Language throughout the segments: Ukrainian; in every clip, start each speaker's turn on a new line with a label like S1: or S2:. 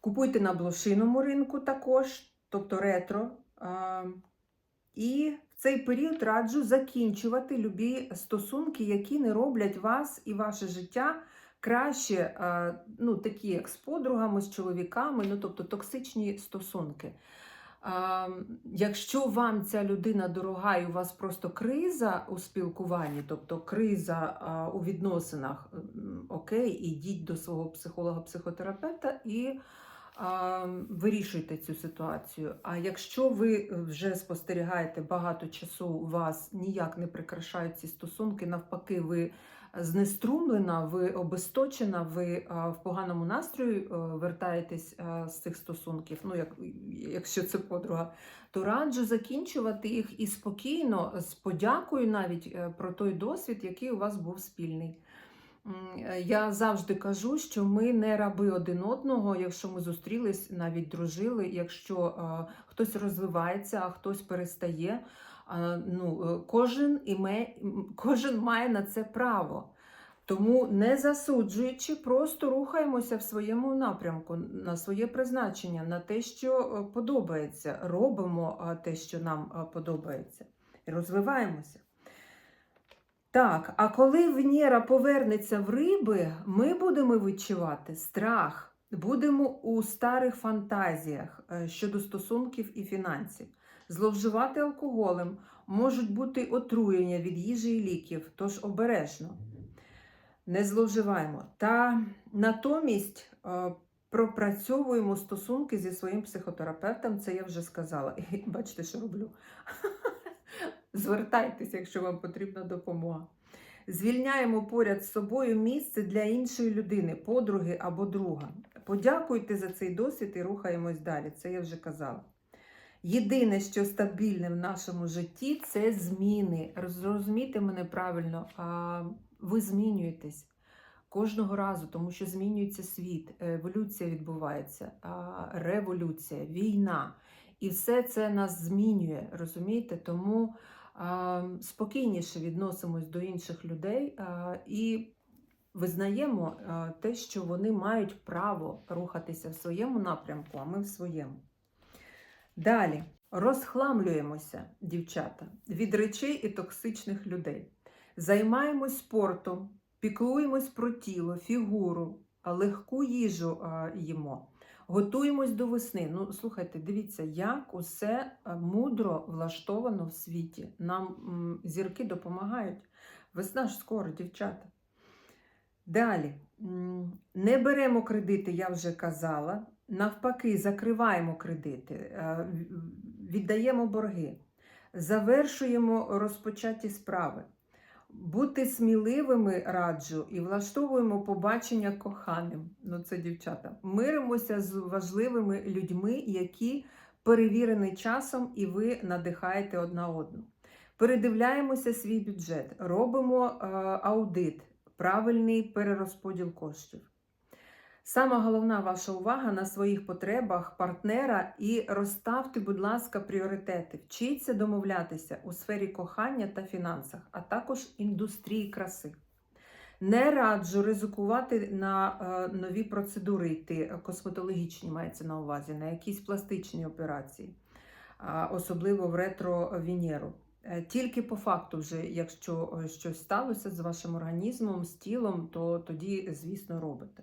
S1: Купуйте на блошиному ринку також, тобто ретро. І в цей період раджу закінчувати любі стосунки, які не роблять вас і ваше життя краще, ну, такі як з подругами, з чоловіками, ну, тобто токсичні стосунки. Якщо вам ця людина дорога і у вас просто криза у спілкуванні, тобто криза у відносинах, окей, ідіть до свого психолога-психотерапевта і вирішуйте цю ситуацію. А якщо ви вже спостерігаєте багато часу, вас ніяк не прикрашають ці стосунки, навпаки, ви знеструмлена, ви обесточена, ви в поганому настрої вертаєтесь з цих стосунків, ну як, якщо це подруга, то раджу закінчувати їх і спокійно, з подякою навіть е, про той досвід, який у вас був спільний. Е, Я завжди кажу, що ми не раби один одного, якщо ми зустрілись, навіть дружили, якщо е, хтось розвивається, а хтось перестає. ну, е, кожен, іме, кожен має на це право. Тому не засуджуючи, просто рухаємося в своєму напрямку, на своє призначення, на те, що подобається. Робимо те, що нам подобається, і розвиваємося. Так, а коли Венера повернеться в риби, ми будемо відчувати страх, будемо у старих фантазіях е, щодо стосунків і фінансів. Зловживати алкоголем можуть бути отруєння від їжі і ліків, тож обережно. Не зловживаємо. Та натомість е, пропрацьовуємо стосунки зі своїм психотерапевтом, це я вже сказала. І бачите, що роблю. Звертайтеся, якщо вам потрібна допомога. Звільняємо поряд з собою місце для іншої людини, подруги або друга. Подякуйте за цей досвід і рухаємось далі. Це я вже казала. Єдине, що стабільне в нашому житті, це зміни. Зрозумійте мене правильно, ви змінюєтесь кожного разу, тому що змінюється світ, еволюція відбувається, революція, війна. І все це нас змінює, розумієте? Тому спокійніше відносимось до інших людей і визнаємо те, що вони мають право рухатися в своєму напрямку, а ми в своєму. Далі розхламлюємося, дівчата, від речей і токсичних людей. Займаємось спортом, піклуємось про тіло, фігуру, легку їжу їмо. Готуємось до весни. Ну, слухайте, дивіться, як усе мудро влаштовано в світі. Нам зірки допомагають. Весна ж скоро, дівчата. Далі. Не беремо кредити, я вже казала. Навпаки, закриваємо кредити, е, віддаємо борги, завершуємо розпочаті справи. Бути сміливими раджу і влаштовуємо побачення коханим. Ну, це дівчата. Миримося з важливими людьми, які перевірені часом, і ви надихаєте одна одну. Передивляємося свій бюджет, робимо е, аудит, правильний перерозподіл коштів. Сама головна ваша увага на своїх потребах партнера і розставте, будь ласка, пріоритети. Вчіться домовлятися у сфері кохання та фінансах, а також індустрії краси. Не раджу ризикувати на е, нові процедури йти, е, косметологічні мається на увазі, на якісь пластичні операції. особливо в ретро-Венеру. Е, Тільки по факту, вже, якщо щось сталося з вашим організмом, з тілом, то тоді, звісно, робите.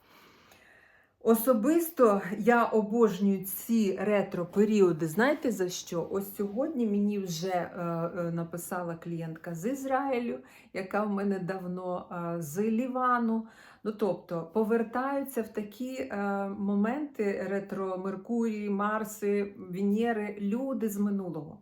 S1: Особисто я обожнюю ці ретро-періоди. Знаєте за що? Ось сьогодні мені вже е, е, написала клієнтка з Ізраїлю, яка в мене давно е, з Лівану. Ну, тобто повертаються в такі моменти ретро Меркурії, Марси, Венери, люди з минулого.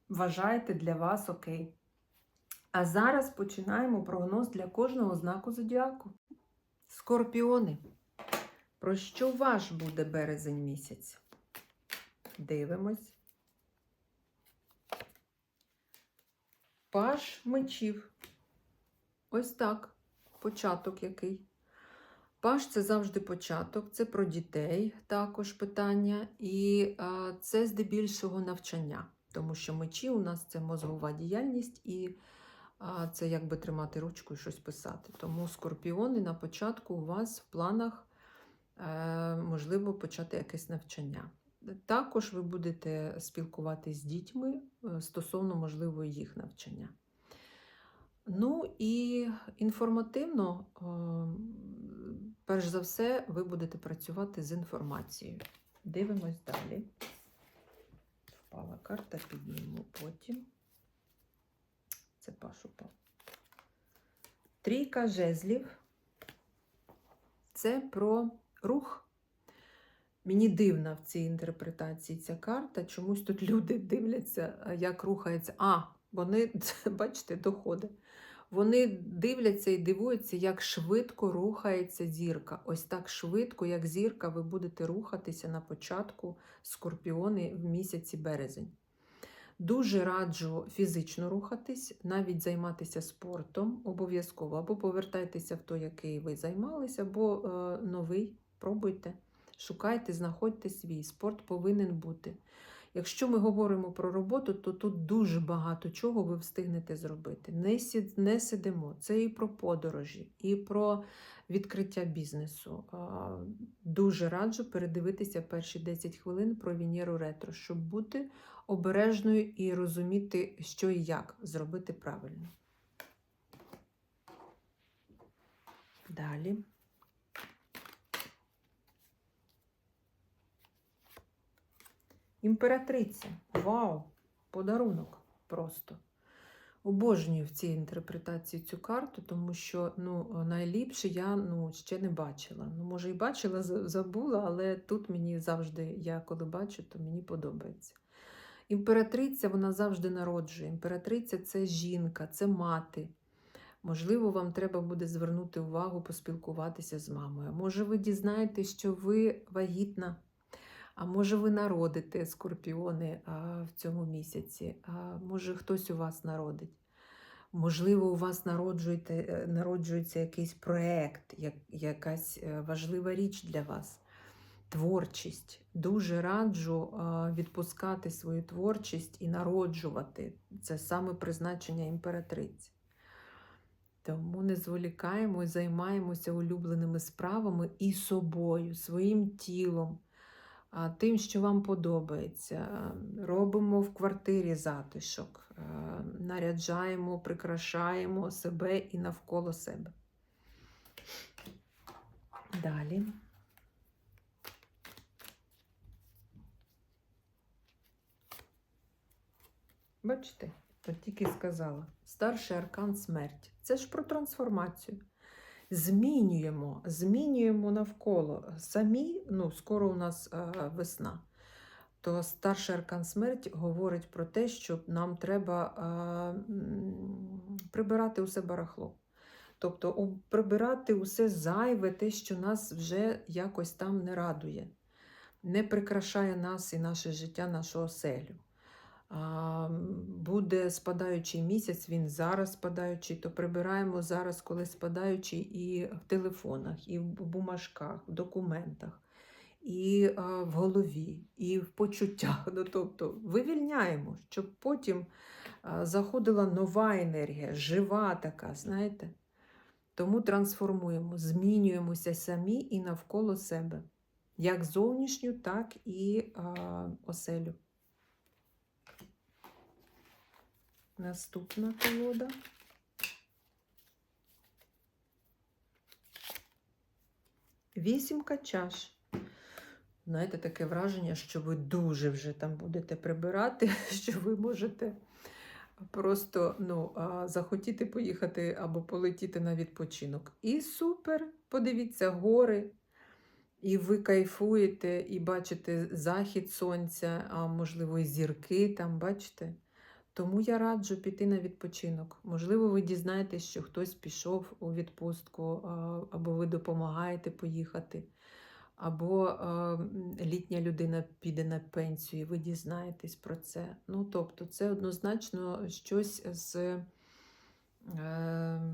S1: вважаєте для вас окей. А зараз починаємо прогноз для кожного знаку зодіаку. Скорпіони. Про що ваш буде березень місяць? Дивимось. Паш мечів. Ось так. Початок який. Паш це завжди початок, це про дітей також питання, і це здебільшого навчання, тому що мечі у нас це мозгова діяльність, і це якби тримати ручку і щось писати. Тому скорпіони на початку у вас в планах е, можливо почати якесь навчання. Також ви будете спілкуватися з дітьми е, стосовно можливо їх навчання. Ну і інформативно, е, перш за все, ви будете працювати з інформацією. Дивимось далі. Впала карта, підніму потім. Це паш упав. Трійка жезлів. Це про рух. Мені дивна в цій інтерпретації ця карта. Чомусь тут люди дивляться, як рухається. А, вони, бачите, доходить. Вони дивляться і дивуються, як швидко рухається зірка. Ось так швидко, як зірка, ви будете рухатися на початку скорпіони в місяці березень. Дуже раджу фізично рухатись, навіть займатися спортом обов'язково. Або повертайтеся в той, який ви займалися, або е, новий. Пробуйте, шукайте, знаходьте свій. Спорт повинен бути. Якщо ми говоримо про роботу, то тут дуже багато чого ви встигнете зробити. Не, сід, не сидимо. Це і про подорожі, і про відкриття бізнесу. Дуже раджу передивитися перші 10 хвилин про Венеру ретро, щоб бути обережною і розуміти, що і як зробити правильно. Далі. Імператриця. Вау! Подарунок просто. Обожнюю в цій інтерпретації цю карту, тому що ну, найліпше я ну, ще не бачила. Ну, може, і бачила, забула, але тут мені завжди, я коли бачу, то мені подобається. Імператриця вона завжди народжує. Імператриця це жінка, це мати. Можливо, вам треба буде звернути увагу, поспілкуватися з мамою. Може, ви дізнаєтесь, що ви вагітна, А може ви народите скорпіони в цьому місяці, а може хтось у вас народить. Можливо, у вас е, народжується якийсь проєкт, як, якась е, важлива річ для вас. Творчість. Дуже раджу відпускати свою творчість і народжувати. Це саме призначення імператриці. Тому не зволікаємо і займаємося улюбленими справами і собою, своїм тілом, тим, що вам подобається. Робимо в квартирі затишок, наряджаємо, прикрашаємо себе і навколо себе. Далі. Бачите, от тільки сказала. Старший аркан смерть. Це ж про трансформацію. Змінюємо, змінюємо навколо. Самі, ну, скоро у нас е, весна. То старший аркан смерть говорить про те, що нам треба е, прибирати усе барахло. Тобто прибирати усе зайве, те, що нас вже якось там не радує, не прикрашає нас і наше життя, нашу оселю. Буде спадаючий місяць, він зараз спадаючий, то прибираємо зараз, коли спадаючий, і в телефонах, і в бумажках, в документах, і в голові, і в почуттях. Ну, тобто вивільняємо, щоб потім заходила нова енергія, жива така, знаєте. Тому трансформуємо, змінюємося самі і навколо себе, як зовнішню, так і оселю. Наступна колода. Вісімка чаш. Знаєте, таке враження, що ви дуже вже там будете прибирати, що ви можете просто ну, захотіти поїхати або полетіти на відпочинок. І супер! Подивіться, гори. І ви кайфуєте, і бачите захід сонця, а можливо, і зірки там, бачите? Тому я раджу піти на відпочинок. Можливо, ви дізнаєтесь, що хтось пішов у відпустку, або ви допомагаєте поїхати, або літня людина піде на пенсію, і ви дізнаєтесь про це. Ну, тобто, це однозначно щось з, е,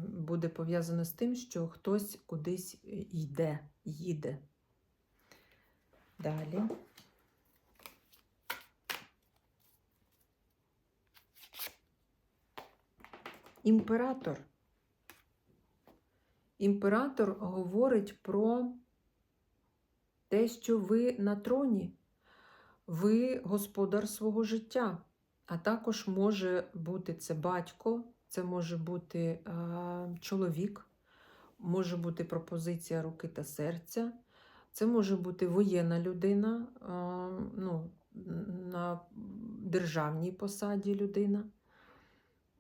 S1: буде пов'язано з тим, що хтось кудись йде, їде. Далі. Імператор. Імператор говорить про те, що ви на троні, ви господар свого життя, а також може бути це батько, це може бути е, чоловік, може бути пропозиція руки та серця, це може бути воєнна людина, е, ну, на державній посаді людина.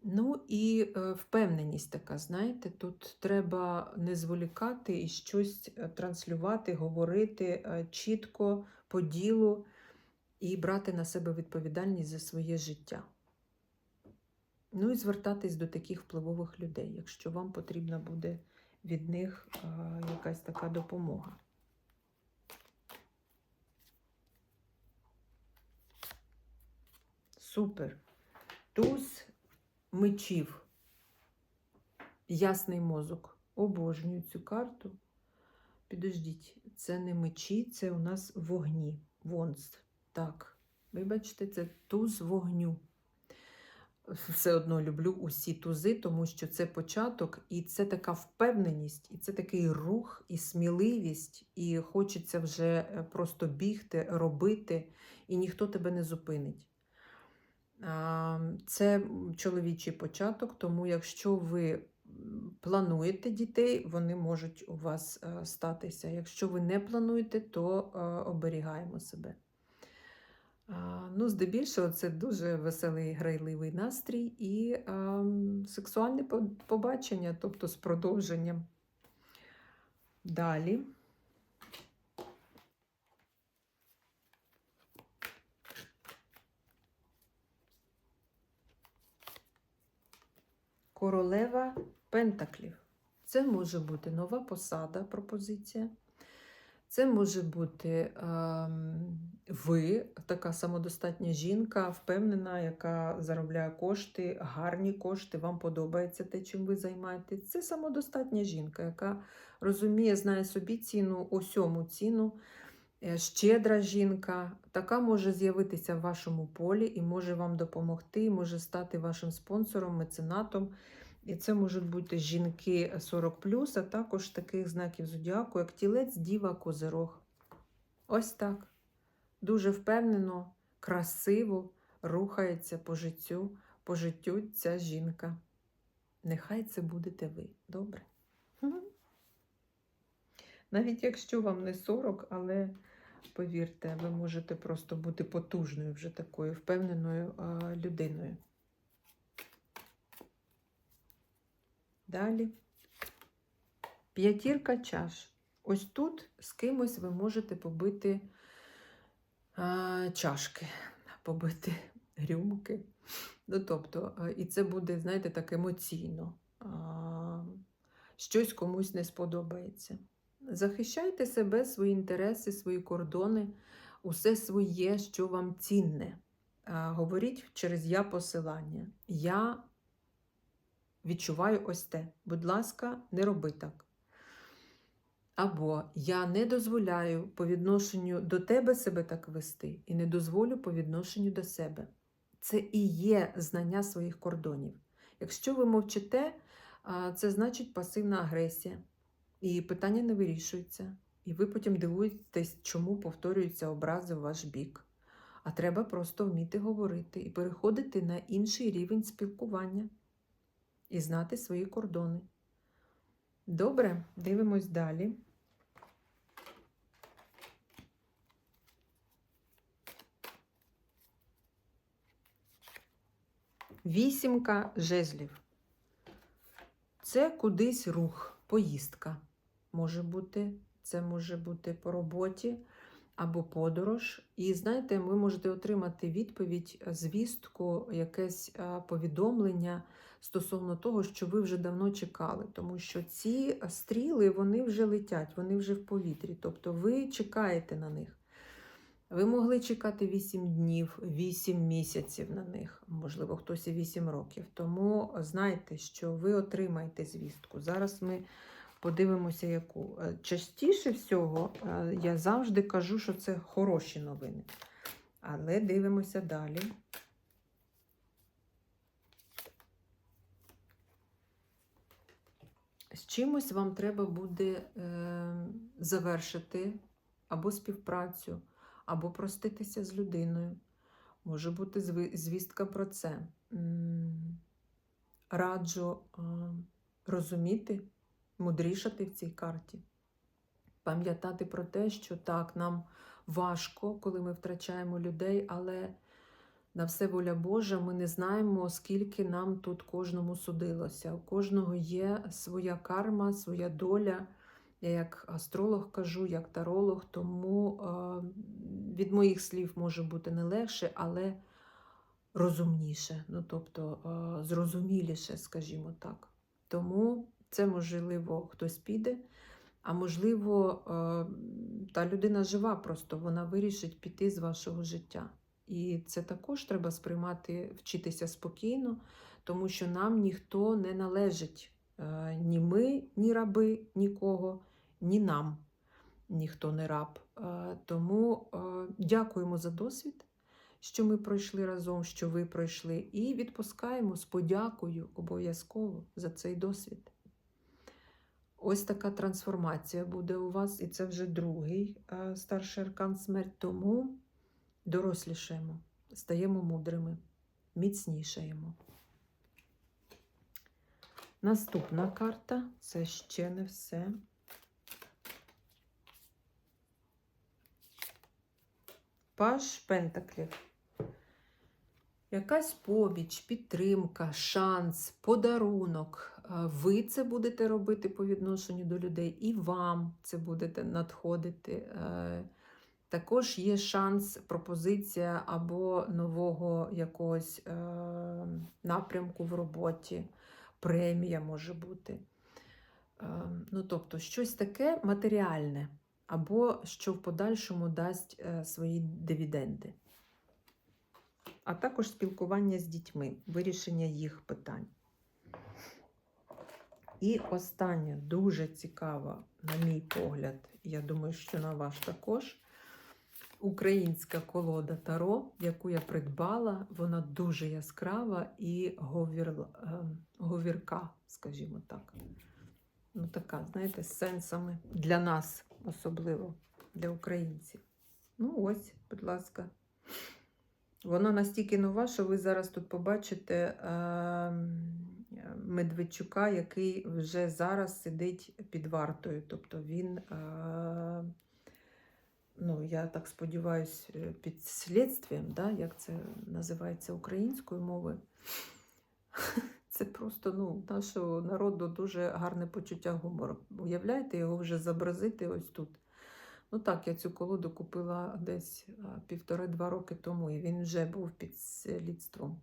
S1: Ну і е, впевненість така, знаєте, тут треба не зволікати і щось е, транслювати, говорити е, чітко по ділу і брати на себе відповідальність за своє життя. Ну і звертатись до таких впливових людей, якщо вам потрібна буде від них якась така допомога. Супер. Туз мечів. Ясний мозок. Обожнюю цю карту. Підождіть, це не мечі, це у нас вогні. Вонс. Так, вибачте, це туз вогню. Все одно люблю усі тузи, тому що це початок, і це така впевненість, і це такий рух, і сміливість, і хочеться вже е, просто бігти, робити, і ніхто тебе не зупинить. Це чоловічий початок, тому якщо ви плануєте дітей, вони можуть у вас е, статися. Якщо ви не плануєте, то е, оберігаємо себе. Ну, здебільшого, це дуже веселий грайливий настрій і е, сексуальне побачення, тобто з продовженням. Далі. Королева Пентаклів. Це може бути нова посада, пропозиція. Це може бути ем, ви, така самодостатня жінка, впевнена, яка заробляє кошти, гарні кошти, вам подобається те, чим ви займаєтесь. Це самодостатня жінка, яка розуміє, знає собі ціну, усьому ціну. Е, Щедра жінка, така може з'явитися в вашому полі і може вам допомогти, може стати вашим спонсором, меценатом. І це можуть бути жінки 40 а також таких знаків зодіаку, як тілець, діва, козирог. Ось так. Дуже впевнено, красиво рухається по життю, по життю ця жінка. Нехай це будете ви. Добре? Навіть якщо вам не 40, але повірте, ви можете просто бути потужною вже такою впевненою людиною. Далі. П'ятірка чаш. Ось тут з кимось ви можете побити а, чашки, побити рюмки. Ну, тобто, і це буде, знаєте, так емоційно. А, щось комусь не сподобається. Захищайте себе, свої інтереси, свої кордони, усе своє, що вам цінне. Говоріть через я посилання. Я відчуваю ось те. Будь ласка, не роби так. Або я не дозволяю по відношенню до тебе себе так вести, і не дозволю по відношенню до себе. Це і є знання своїх кордонів. Якщо ви мовчите, це значить пасивна агресія. І питання не вирішується. І ви потім дивуєтесь, чому повторюються образи в ваш бік. А треба просто вміти говорити і переходити на інший рівень спілкування і знати свої кордони. Добре, дивимось далі. Вісімка жезлів. Це кудись рух, поїздка може бути. Це може бути по роботі або подорож. І знаєте, ви можете отримати відповідь, звістку, якесь повідомлення стосовно того, що ви вже давно чекали. Тому що ці стріли вони вже летять, вони вже в повітрі. Тобто ви чекаєте на них. Ви могли чекати 8 днів, 8 місяців на них, можливо, хтось і 8 років. Тому знайте, що ви отримаєте звістку. Зараз ми подивимося, яку. Е, Частіше всього, е, я завжди кажу, що це хороші новини. Але дивимося далі. З чимось вам треба буде е, завершити або співпрацю, або проститися з людиною. Може бути звістка про це. Раджу розуміти, мудрішати в цій карті. Пам'ятати про те, що так, нам важко, коли ми втрачаємо людей, але на все воля Божа, ми не знаємо, скільки нам тут кожному судилося. У кожного є своя карма, своя доля. Я як астролог кажу, як таролог, тому е, від моїх слів може бути не легше, але розумніше, ну тобто е, зрозуміліше, скажімо так. Тому це можливо хтось піде, а можливо, е, та людина жива, просто вона вирішить піти з вашого життя. І це також треба сприймати, вчитися спокійно, тому що нам ніхто не належить. Е, Ні ми, ні раби, нікого, ні нам ніхто не раб. Е, Тому дякуємо за досвід, що ми пройшли разом, що ви пройшли, і відпускаємо з подякою обов'язково за цей досвід. Ось така трансформація буде у вас, і це вже другий е, старший аркан смерть. Тому дорослішаємо, стаємо мудрими, міцнішаємо. Наступна карта це ще не все. Паш Пентаклів. Якась побіч, підтримка, шанс, подарунок. Ви це будете робити по відношенню до людей, і вам це будете надходити. Е, Також є шанс, пропозиція або нового якогось е, напрямку в роботі, премія може бути. Е, Ну, тобто, щось таке матеріальне. або що в подальшому дасть свої дивіденди. А також спілкування з дітьми, вирішення їх питань. І остання дуже цікава, на мій погляд, я думаю, що на ваш також. Українська колода Таро, яку я придбала, вона дуже яскрава і говір, е, говірка, скажімо так. Ну, така, знаєте, з сенсами для нас, особливо для українців. Ну, ось, будь ласка. Вона настільки нова, що ви зараз тут побачите е, Медведчука, який вже зараз сидить під вартою. Тобто він, е, ну, я так сподіваюся, під слідством, да, як це називається українською мовою. Це просто ну, нашого народу дуже гарне почуття гумору. Уявляєте, його вже зобразити ось тут. Ну так, я цю колоду купила десь півтори-два роки тому, і він вже був під слідством.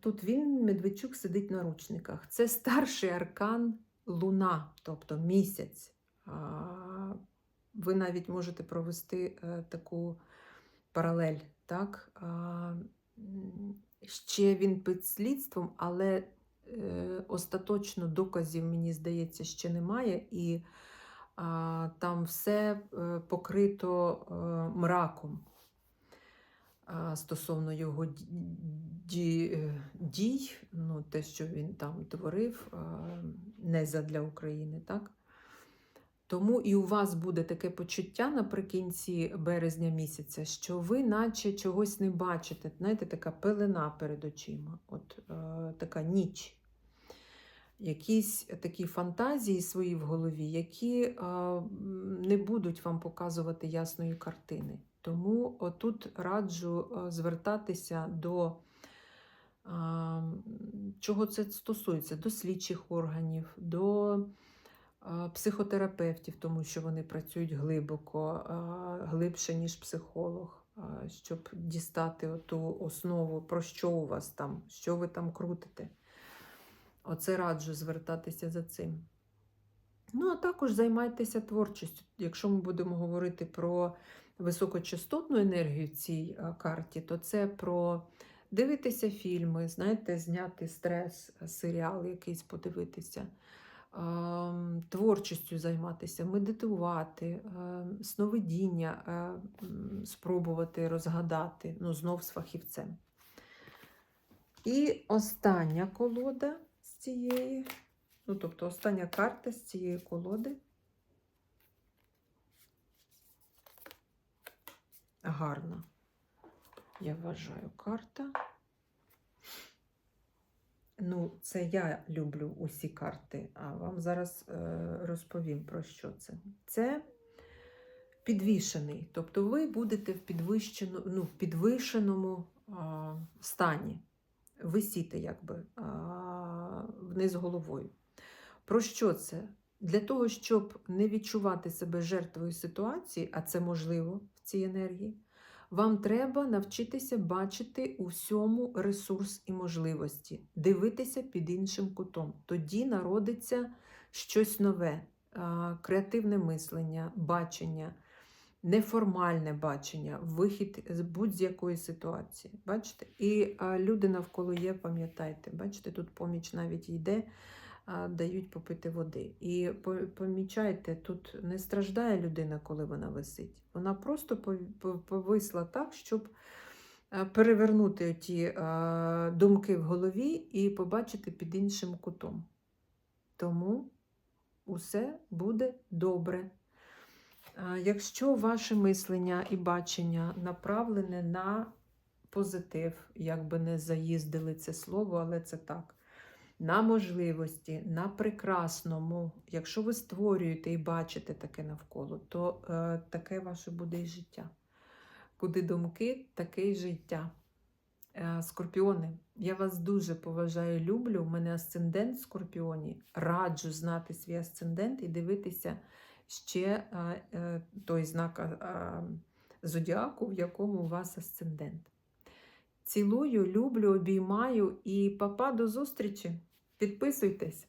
S1: Тут він, Медведчук, сидить на ручниках. Це старший аркан Луна, тобто місяць. Ви навіть можете провести е, таку паралель. так? Ще він під слідством, але е, остаточно доказів, мені здається, ще немає. І там все е, покрито мраком стосовно його е, дій, ну, те, що він там творив, не задля України, так? Тому і у вас буде таке почуття наприкінці березня місяця, що ви наче чогось не бачите. Знаєте, така пелена перед очима, от е, така ніч. Якісь такі фантазії свої в голові, які е, не будуть вам показувати ясної картини. Тому тут раджу е, звертатися до чого це стосується? До слідчих органів, до психотерапевтів, тому що вони працюють глибоко, глибше, ніж психолог, щоб дістати ту основу, про що у вас там, що ви там крутите. Оце раджу звертатися за цим. Ну, а також займайтеся творчістю. Якщо ми будемо говорити про високочастотну енергію в цій карті, то це про дивитися фільми, знаєте, зняти стрес, е, серіал якийсь подивитися, творчістю займатися, медитувати, ем, сновидіння е, спробувати розгадати, ну, знов з фахівцем. І остання колода з цієї, ну, тобто остання карта з цієї колоди. Гарна, я вважаю, карта. Ну, це я люблю усі карти, а вам зараз е, розповім про що це. Це підвішений, тобто ви будете в, підвищено, ну, підвищеному а, стані, висіти якби а, вниз головою. Про що це? Для того, щоб не відчувати себе жертвою ситуації, а це можливо цій енергії, вам треба навчитися бачити у всьому ресурс і можливості, дивитися під іншим кутом. Тоді народиться щось нове, креативне мислення, бачення, неформальне бачення, вихід з будь-якої ситуації. Бачите? І люди навколо є, пам'ятайте, бачите, тут поміч навіть йде дають попити води. І помічайте, тут не страждає людина, коли вона висить. Вона просто пов- пов- повисла так, щоб перевернути ті думки в голові і побачити під іншим кутом. Тому усе буде добре. Якщо ваше мислення і бачення направлене на позитив, як би не заїздили це слово, але це так на можливості, на прекрасному. Якщо ви створюєте і бачите таке навколо, то е, таке ваше буде і життя. Куди думки, таке й життя. Е, скорпіони, я вас дуже поважаю, люблю. У мене асцендент в скорпіоні. Раджу знати свій асцендент і дивитися ще е, е, той знак е, е, зодіаку, в якому у вас асцендент. Цілую, люблю, обіймаю і папа до зустрічі! Підписуйтесь.